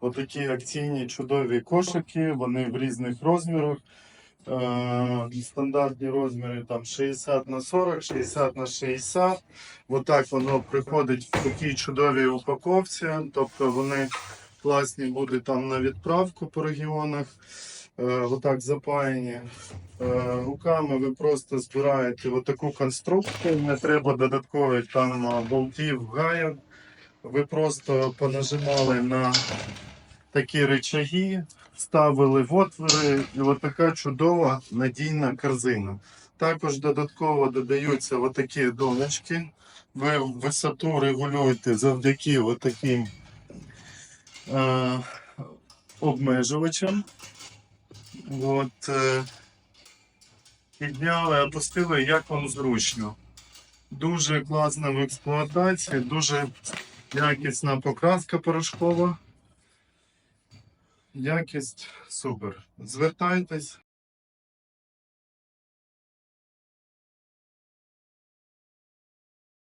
Отакі акційні чудові кошики, вони в різних розмірах. Е, стандартні розміри там 60 на 40, 60 на 60. Отак воно приходить в такій чудовій упаковці. Тобто вони класні будуть там на відправку по регіонах. Е, отак запаяні. Е, руками ви просто збираєте отаку конструкцію, не треба додаткових там болтів, гайок. Ви просто понажимали на такі речаги, ставили в отвори, і от така чудова надійна корзина. Також додатково додаються отакі донечки. Ви висоту регулюєте завдяки отаким е, обмежувачам. От, е, підняли, опустили, як вам зручно. Дуже класна в експлуатації, дуже якісна покраска порошкова. Якість супер. Звертайтесь,